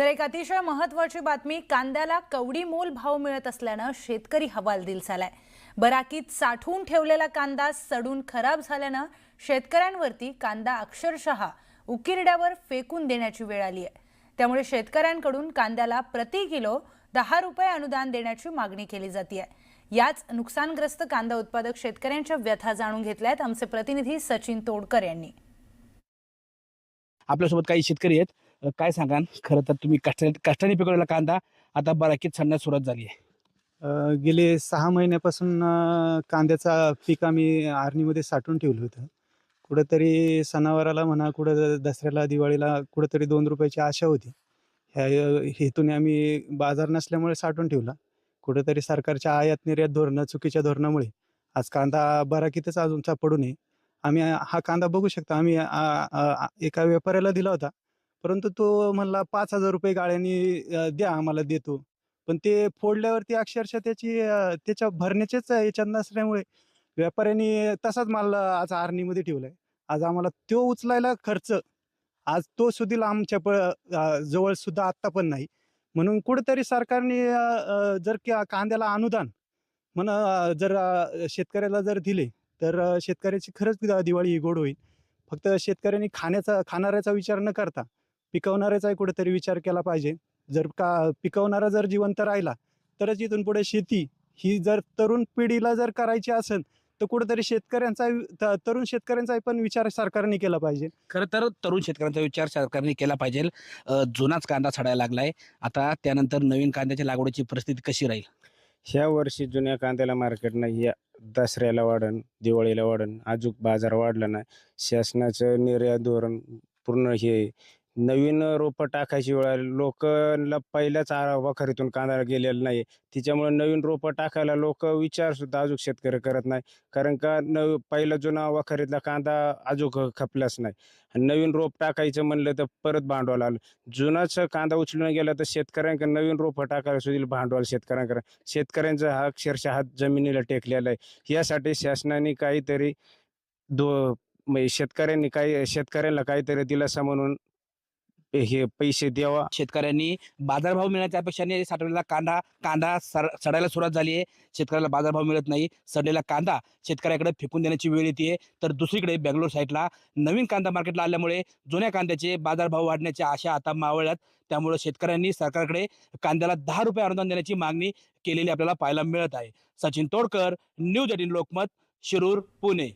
तर एक अतिशय महत्वाची बातमी कांद्याला कवडी मोल भाव मिळत असल्यानं शेतकरी हवालदिल झालाय बराकीत साठवून ठेवलेला कांदा सडून खराब झाल्यानं शेतकऱ्यांवरती कांदा अक्षरशः उकिरड्यावर फेकून देण्याची वेळ आली आहे. त्यामुळे शेतकऱ्यांकडून कांद्याला प्रति किलो दहा रुपये अनुदान देण्याची मागणी केली जाते याच नुकसानग्रस्त कांदा उत्पादक शेतकऱ्यांच्या व्यथा जाणून घेतल्यात आमचे प्रतिनिधी सचिन तोडकर यांनी. आपल्यासोबत काही शेतकरी आहेत. काय सांगाल? खरं तर तुम्ही कष्ट कष्टाने पिकवलेला कांदा आता बराकीत सडण्यास सुरुवात झाली आहे. अ, गेले सहा महिन्यापासून अ, कांद्याचा पीक आम्ही आर्नीमध्ये साठवून ठेवलं होतं. कुठंतरी सणावाराला म्हणा कुठं दसऱ्याला दिवाळीला कुठंतरी दोन रुपयाची आशा होती. ह्या अ, हेतूने आम्ही बाजार नसल्यामुळे साठवून ठेवला. कुठंतरी सरकारच्या आयात निर्यात धोरणं चुकीच्या धोरणामुळे आज कांदा बराकीतच अजूनचा पडू नये. आम्ही हा कांदा बघू शकता. आम्ही आ- आ- आ- एका व्यापाऱ्याला दिला होता. परंतु तो म्हणला पाच हजार रुपये गाळ्यानी द्या आम्हाला देतो. पण ते फोडल्यावरती अक्षरशः त्याची त्याच्या भरण्याचेच याच्यात नसल्यामुळे व्यापाऱ्यांनी तसाच माल आज आर्नीमध्ये ठेवलाय. आज आम्हाला तो उचलायला खर्च आज तो सुधील आमच्या प जवळ सुद्धा आत्ता पण नाही. म्हणून कुठेतरी सरकारने जर का कांद्याला अनुदान म्हण जर शेतकऱ्याला जर दिले तर शेतकऱ्याची खरंच दिवाळी ही गोड होईल. फक्त शेतकऱ्यांनी खाण्याचा खाणाऱ्याचा विचार न करता पिकवणाऱ्याचाही कुठेतरी विचार केला पाहिजे. जर का पिकवणारा जर जिवंत राहिला तरच इथून पुढे शेती ही जर तरुण पिढीला जर करायची असेल तर कुठेतरी शेतकऱ्यांचा त- तरुण शेतकऱ्यांचा पण विचार सरकारने केला पाहिजे. खरं तर तरुण शेतकऱ्यांचा विचार सरकारने केला पाहिजे. जुनाच कांदा सडायला लागलाय. आता त्यानंतर नवीन कांद्याच्या लागवडीची परिस्थिती कशी राहील? ह्या वर्षी जुन्या कांद्याला मार्केट नाही या दसऱ्याला वाढन दिवाळीला वाढन अजून बाजार वाढला नाही. शासनाचं निर्यात धोरण पूर्ण हे नवीन रोपं टाकायची वेळ आली. लोकांना पहिल्याच आ- खरीतून कांदा गेलेला नाही तिच्यामुळे नवीन रोपं टाकायला लोक विचारसुद्धा अजून शेतकरी करत नाही कारण का न पहिला जुना वखारीतला कांदा अजून खपलाच नाही. आणि नवीन रोप टाकायचं म्हणलं तर परत भांडवल आलं जुनाच कांदा उचलून गेला तर शेतकऱ्यांक नवीन रोपं टाकायला सुद्धा भांडवल शेतकऱ्यांकडे शेतकऱ्यांचा हा अक्षरशः हात जमिनीला टेकलेला आहे. यासाठी शासनाने काहीतरी दो म्हणजे शेतकऱ्यांनी काही शेतकऱ्यांना काहीतरी दिलासा म्हणून हे पैसे द्यावा. शेतकऱ्यांनी बाजारभाव मिळण्याच्या अपेक्षाने साठवलेला कांदा कांदा सर सडायला सुरुवात झाली आहे. शेतकऱ्याला बाजारभाव मिळत नाही. सडलेला कांदा शेतकऱ्याकडे फेकून देण्याची वेळ येते. तर दुसरीकडे बेंगलोर साईडला नवीन कांदा मार्केटला आल्यामुळे जुन्या कांद्याचे बाजारभाव वाढण्याच्या आशा आता मावळ्यात त्यामुळे शेतकऱ्यांनी सरकारकडे कांद्याला दहा रुपये अनुदान देण्याची मागणी केलेली आपल्याला पाहायला मिळत आहे. Sachin Todkar news eighteen Lokmat Shirur Pune.